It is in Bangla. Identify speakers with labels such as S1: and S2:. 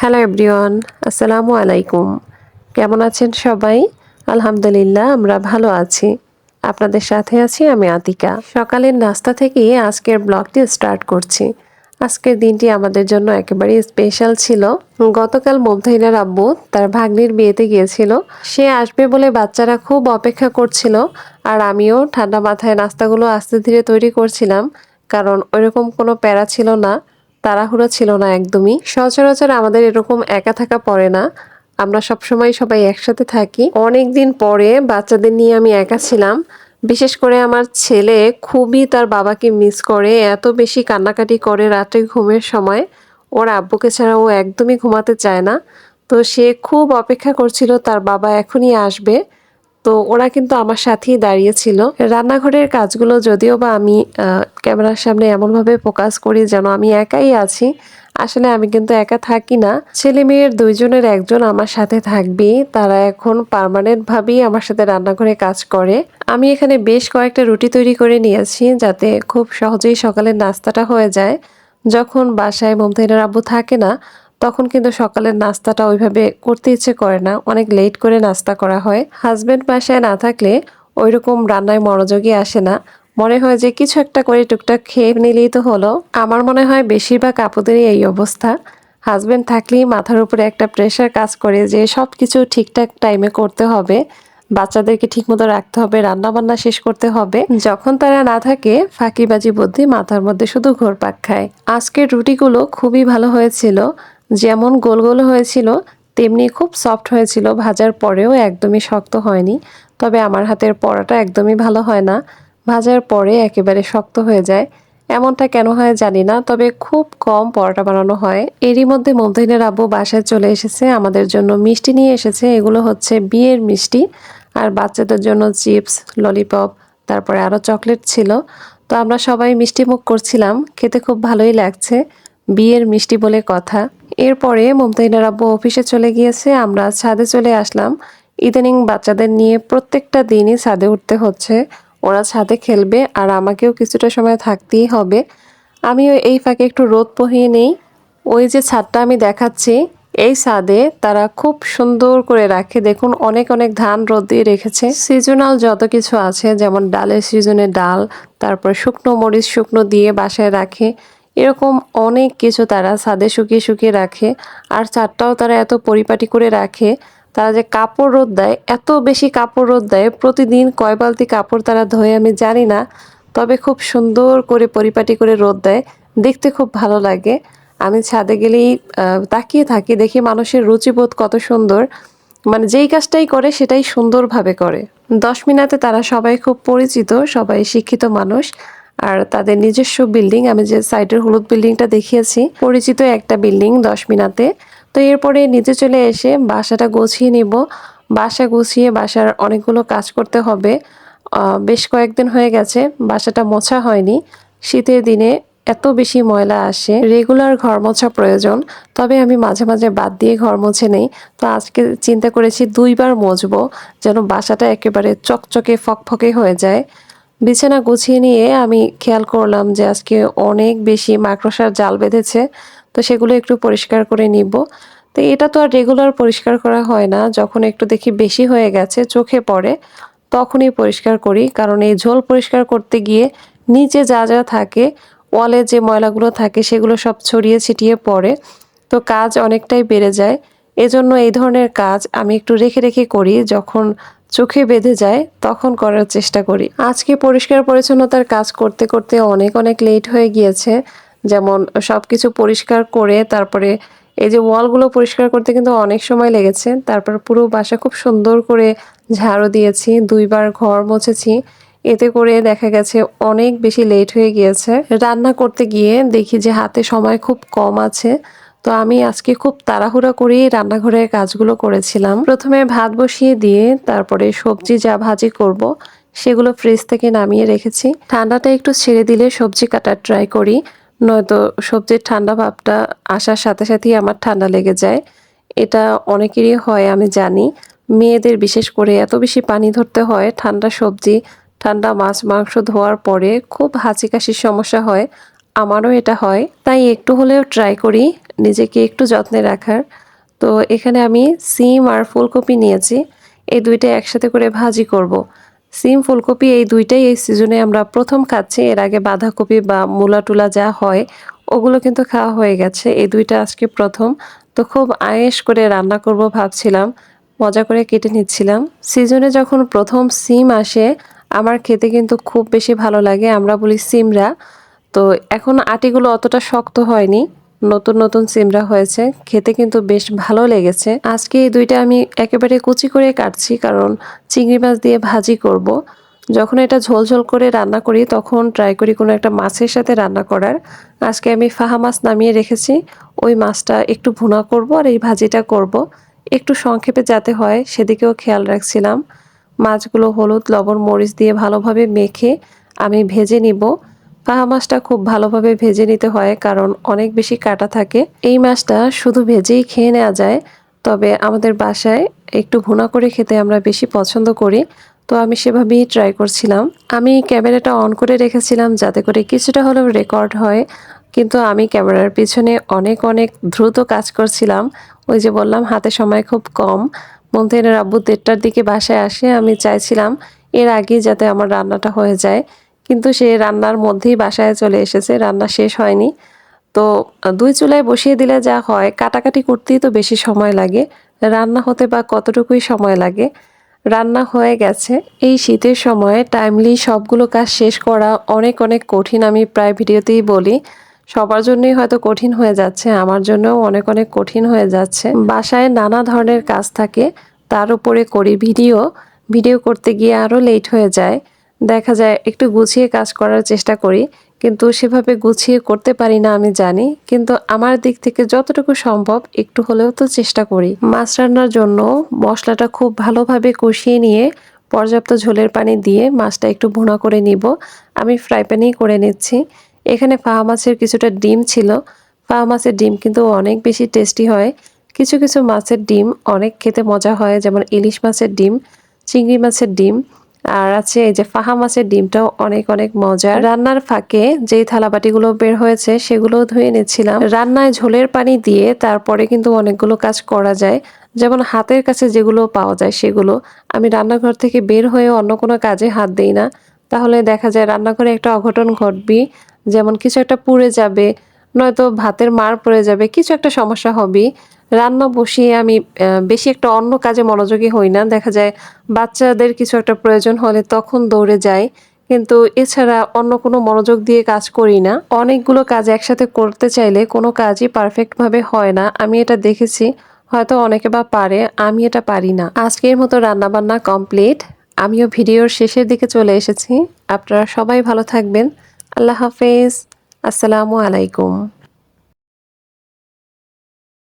S1: হ্যালো এভরিওয়ান আসসালামু আলাইকুম কেমন আছেন সবাই? আলহামদুলিল্লাহ, আমরা ভালো আছি। আপনাদের সাথে আছি আমি আতিকা। সকালের নাস্তা থেকে আজকের ব্লগটি স্টার্ট করছি। আজকের দিনটি আমাদের জন্য একেবারে স্পেশাল ছিল। গতকাল মুমতাহিনার আব্বু তার ভাগ্নির বিয়েতে গিয়েছিল। সে আসবে বলে বাচ্চারা খুব অপেক্ষা করছিল আর আমিও ঠান্ডা মাথায় নাস্তাগুলো আস্তে ধীরে তৈরি করছিলাম। কারণ ওইরকম কোনো প্যারা ছিল না। তাড়াহুড়ো ছিল না একদমই। সচরাচর আমাদের এরকম একা থাকা পড়ে না। আমরা সবসময় সবাই একসাথে থাকি। অনেক দিন পরে বাচ্চাদের নিয়ে আমি একা ছিলাম। বিশেষ করে আমার ছেলে খুবই তার বাবাকে মিস করে, এত বেশি কান্নাকাটি করে রাতে ঘুমের সময়। ওর আব্বুকে ছাড়া ও একদমই ঘুমাতে চায় না। তো সে খুব অপেক্ষা করছিল, তার বাবা এখনই আসবে। তো ওরা কিন্তু আমার সাথেই দাঁড়িয়েছিল রান্নাঘরের কাজগুলো যদিও বা আমি ক্যামেরার সামনে এমনভাবে ফোকাস করি যেন আমি একাই আছি, আসলে আমি কিন্তু একা থাকি না। ছেলে মেয়ের দুইজনের একজন আমার সাথে থাকবে তারা এখন পার্মানেন্ট ভাবেই আমার সাথে রান্নাঘরে কাজ করে। আমি এখানে বেশ কয়েকটা রুটি তৈরি করে নিয়েছি যাতে খুব সহজেই সকালের নাস্তাটা হয়ে যায়। যখন বাসায় মমতাইনার আব্বু থাকে না তখন কিন্তু সকালের নাস্তাটা ওইভাবে করতে ইচ্ছে করে না। অনেক লেট করে নাস্তা করা হয়। হাজব্যান্ড বাসায় না থাকলে ওইরকম রান্নায় মনোযোগী আসে না। মনে হয় যে কিছু একটা করে টুকটাক খেয়ে নিলেই তো হলো। আমার মনে হয় বেশিরভাগ আপুদেরই এই অবস্থা। হাজব্যান্ড থাকলেই মাথার উপরে একটা প্রেশার কাজ করে যে সব কিছু ঠিকঠাক টাইমে করতে হবে। বাচ্চাদেরকে ঠিকমতো রাখতে হবে রান্না বান্না শেষ করতে হবে। যখন তারা না থাকে, ফাঁকিবাজি বুদ্ধি মাথার মধ্যে শুধু ঘোরপাক খায়। আজকের রুটিগুলো খুবই ভালো হয়েছিল। যেমন গোল গোল হয়েছিল, তেমনি খুব সফট হয়েছিল, ভাজার পরেও একদমই শক্ত হয়নি। তবে আমার হাতের পরাটা একদমই ভালো হয় না। ভাজার পরে একেবারে শক্ত হয়ে যায়। এমনটা কেন হয় জানি না, তবে খুব কম পরোটা বানানো হয়। এরই মধ্যে মমতাহিনের আব্বু বাসায় চলে এসেছে। আমাদের জন্য মিষ্টি নিয়ে এসেছে। এগুলো হচ্ছে বিয়ের মিষ্টি আর বাচ্চাদের জন্য চিপস, ললিপপ, তারপরে আরও চকলেট ছিল। তো আমরা সবাই মিষ্টি মুখ করছিলাম। খেতে খুব ভালোই লাগছে। বিয়ের মিষ্টি বলে কথা। এরপরে মমতাহিনার আব্বু অফিসে চলে গিয়েছে। আমরা ছাদে চলে আসলাম। ইদানিং বাচ্চাদের নিয়ে প্রত্যেকটা দিনই ছাদে উঠতে হচ্ছে। ওরা ছাদে খেলবে আর আমাকেও কিছুটা সময় থাকতেই হবে। আমিও এই ফাঁকে একটু রোদ পোহিয়ে নেই। ওই যে ছাদটা আমি দেখাচ্ছি, এই ছাদে তারা খুব সুন্দর করে রাখে। দেখুন, অনেক অনেক ধান রোদ দিয়ে রেখেছে। সিজনাল যত কিছু আছে, যেমন ডালের সিজনে ডাল, তারপর শুকনো মরিচ শুকনো দিয়ে বাসায় রাখে। এরকম অনেক কিছু তারা ছাদে শুকিয়ে শুকিয়ে রাখে। আর ছাদটাও তারা এত পরিপাটি করে রাখে, তারা যে কাপড় রোদ দেয়, এত বেশি কাপড় রোদ দেয়, প্রতিদিন কয় বালতি কাপড় তারা ধোয় আমি জানি না, তবে খুব সুন্দর করে পরিপাটি করে রোদ দেয়। দেখতে খুব ভালো লাগে। আমি ছাদে গেলেই তাকিয়ে থাকি, দেখি মানুষের রুচিবোধ কত সুন্দর। মানে যেই কাজটাই করে সেটাই সুন্দরভাবে করে। দশ মিনাতে তারা সবাই খুব পরিচিত, সবাই শিক্ষিত মানুষ। আর তাদের নিজস্ব বিল্ডিং, আমি যে সাইডের হলুদ বিল্ডিংটা দেখিয়েছি, পরিচিত একটা বিল্ডিং দশ মিনাতে। তো এরপরে নিচে চলে এসে বাসাটা গুছিয়ে নিব। বাসা গুছিয়ে বাসার অনেকগুলো কাজ করতে হবে। বেশ কয়েকদিন হয়ে গেছে, বাসাটা মোছা হয়নি। শীতের দিনে এত বেশি ময়লা আসে, রেগুলার ঘর মোছা প্রয়োজন, তবে আমি মাঝে মাঝে বাদ দিয়ে ঘর মুছে নেই। তো আজকে চিন্তা করেছি দুইবার মুছবো, যেন বাসাটা একেবারে চকচকে ফকফকে হয়ে যায়। বিছানা গুছিয়ে নিয়ে আমি খেয়াল করলাম যে আজকে অনেক বেশি মাকড়সার জাল বেঁধেছে, তো সেগুলো একটু পরিষ্কার করে নিব। তো এটা তো আর রেগুলার পরিষ্কার করা হয় না, যখন একটু দেখি বেশি হয়ে গেছে, চোখে পড়ে, তখনই পরিষ্কার করি। কারণ এই ঝোল পরিষ্কার করতে গিয়ে নিচে যা যা থাকে, ওয়ালে যে ময়লাগুলো থাকে, সেগুলো সব ছড়িয়ে ছিটিয়ে পড়ে, তো কাজ অনেকটাই বেড়ে যায়। এজন্য এই ধরনের কাজ আমি একটু রেখে রেখে করি, যখন চোখে বেঁধে যায়, তখন করার চেষ্টা করি। আজকে পরিষ্কার পরিচ্ছন্নতার কাজ করতে করতে অনেক অনেক লেট হয়ে গিয়েছে। যেমন সব কিছু পরিষ্কার করে, তারপরে এই যে ওয়ালগুলো পরিষ্কার করতে কিন্তু অনেক সময় লেগেছে। তারপর পুরো বাসা খুব সুন্দর করে ঝাড়ু দিয়েছি, দুইবার ঘর মুছেছি। এতে করে দেখা গেছে অনেক বেশি লেট হয়ে গিয়েছে। রান্না করতে গিয়ে দেখি যে হাতে সময় খুব কম আছে। তো আমি আজকে খুব তাড়াহুড়া করেই রান্নাঘরের কাজগুলো করেছিলাম। প্রথমে ভাত বসিয়ে দিয়ে তারপরে সবজি যা ভাজি করব, সেগুলো ফ্রিজ থেকে নামিয়ে রেখেছি। ঠান্ডাটা একটু ছেড়ে দিলে সবজি কাটার ট্রাই করি, নয়তো সবজির ঠান্ডা ভাবটা আসার সাথে সাথেই আমার ঠান্ডা লেগে যায়। এটা অনেকেরই হয়, আমি জানি। মেয়েদের বিশেষ করে এত বেশি পানি ধরতে হয়, ঠান্ডা সবজি, ঠান্ডা মাছ, মাংস ধোয়ার পরে খুব হাঁচি কাশির সমস্যা হয়। আমারও এটা হয়। তাই একটু হলেও ট্রাই করি নিজেকে একটু যত্নে রাখার। তো এখানে আমি সিম আর ফুলকপি নিয়েছি। এই দুইটা একসাথে করে ভাজি করব। সিম, ফুলকপি এই দুইটাই এই সিজনে আমরা প্রথম খাচ্ছি। এর আগে বাঁধাকপি বা মূলা টুলা যা হয়, ওগুলো কিন্তু খাওয়া হয়ে গেছে। এই দুইটা আজকে প্রথম। তো খুব আয়েস করে রান্না করব ভাবছিলাম। মজা করে কেটে নিচ্ছিলাম। সিজনে যখন প্রথম সিম আসে, আমার খেতে কিন্তু খুব বেশি ভালো লাগে। আমরা বলি সিমরা। তো এখন আটিগুলো অতটা শক্ত হয়নি। নতুন নতুন সিমরা হয়েছে। খেতে কিন্তু বেশ ভালো লেগেছে। আজকে এই দুইটা আমি একেবারে কুচি করে কাটছি কারণ চিংড়ি মাছ দিয়ে ভাজি করব। যখন এটা ঝোলঝোল করে রান্না করি, তখন ট্রাই করি কোনো একটা মাছের সাথে রান্না করার। আজকে আমি ফাহা মাছ নামিয়ে রেখেছি। ওই মাছটা একটু ভুনা করব আর এই ভাজিটা করব। একটু সংক্ষেপে যাতে হয়, সেদিকেও খেয়াল রাখছিলাম। মাছগুলো হলুদ, লবণ, মরিচ দিয়ে ভালোভাবে মেখে আমি ভেজে নিব। পাহা মাছটা খুব ভালোভাবে ভেজে নিতে হয়, কারণ অনেক বেশি কাটা থাকে। এই মাছটা শুধু ভেজেই খেয়ে নেওয়া যায়, তবে আমাদের বাসায় একটু ভুনা করে খেতে আমরা বেশি পছন্দ করি, তো আমি সেভাবেই ট্রাই করছিলাম। আমি ক্যামেরাটা অন করে রেখেছিলাম যাতে করে কিছুটা হলেও রেকর্ড হয়, কিন্তু আমি ক্যামেরার পিছনে অনেক অনেক দ্রুত কাজ করছিলাম। ওই যে বললাম, হাতে সময় খুব কম। মন্থেনের আব্বু দেড়টার দিকে বাসায় আসে, আমি চাইছিলাম এর আগে যাতে আমার রান্নাটা হয়ে যায়। কিন্তু সে রান্নার মধ্যেই বাসায় চলে এসেছে, রান্না শেষ হয়নি। তো, দুই চুলায় বসিয়ে দিলে যা হয়, কাটাকাটি করতেই তো বেশি সময় লাগে। রান্না হতে বা কতটুকুই সময় লাগে? রান্না হয়ে গেছে। এই শীতের সময় টাইমলি সবগুলো কাজ শেষ করা অনেক অনেক কঠিন আমি প্রায় ভিডিওতেই বলি। সবার জন্যই হয়তো কঠিন হয়ে যাচ্ছে, আমার জন্যও অনেক অনেক কঠিন হয়ে যাচ্ছে। বাসায় নানা ধরনের কাজ থাকে, তার উপরে করি ভিডিও। ভিডিও করতে গিয়ে আরও লেট হয়ে যায়। দেখা যায় একটু গুছিয়ে কাজ করার চেষ্টা করি, কিন্তু সেভাবে গুছিয়ে করতে পারি না আমি জানি, কিন্তু আমার দিক থেকে যতটুকু সম্ভব একটু হলেও তো চেষ্টা করি। মাছ রান্নার জন্য মশলাটা খুব ভালোভাবে কষিয়ে নিয়ে পর্যাপ্ত ঝোলের পানি দিয়ে মাছটা একটু ভুনা করে নিব। আমি ফ্রাই প্যানেই করে নিচ্ছি। এখানে ফাহা মাছের কিছুটা ডিম ছিল। ফাহা মাছের ডিম কিন্তু অনেক বেশি টেস্টি হয়। কিছু কিছু মাছের ডিম অনেক খেতে মজা হয়, যেমন ইলিশ মাছের ডিম, চিংড়ি মাছের ডিম আর আছে এই যে ফাহা মাছের ডিমটাও অনেক অনেক মজা রান্নার ফাঁকে যেই থালাবাটিগুলো বের হয়েছে সেগুলো ধুয়ে নিচ্ছিলাম রান্নায় ঝোলের পানি দিয়ে তারপরে কিন্তু অনেকগুলো কাজ করা যায়। যেমন হাতের কাছে যেগুলো পাওয়া যায় সেগুলো। আমি রান্নাঘর থেকে বের হয়ে অন্য কোনো কাজে হাত দিই না। তাহলে দেখা যায় রান্নাঘরে একটা অঘটন ঘটবি যেমন কিছু একটা পুড়ে যাবে নয়তো ভাতের মার পড়ে যাবে, কিছু একটা সমস্যা হবে রান্না বসিয়ে আমি বেশি একটা অন্য কাজে মনোযোগী হই না। দেখা যায় বাচ্চাদের কিছু একটা প্রয়োজন হলে তখন দৌড়ে যাই। কিন্তু এছাড়া অন্য কোনো মনোযোগ দিয়ে কাজ করি না। অনেকগুলো কাজ একসাথে করতে চাইলে কোনো কাজই পারফেক্টভাবে হয় না। আমি এটা দেখেছি। হয়তো অনেকে বা পারে। আমি এটা পারি না। আজকের মতো রান্নাবান্না কমপ্লিট। আমিও ভিডিওর শেষের দিকে চলে এসেছি। আপনারা সবাই ভালো থাকবেন। আল্লাহ হাফেজ। আসসালামু আলাইকুম।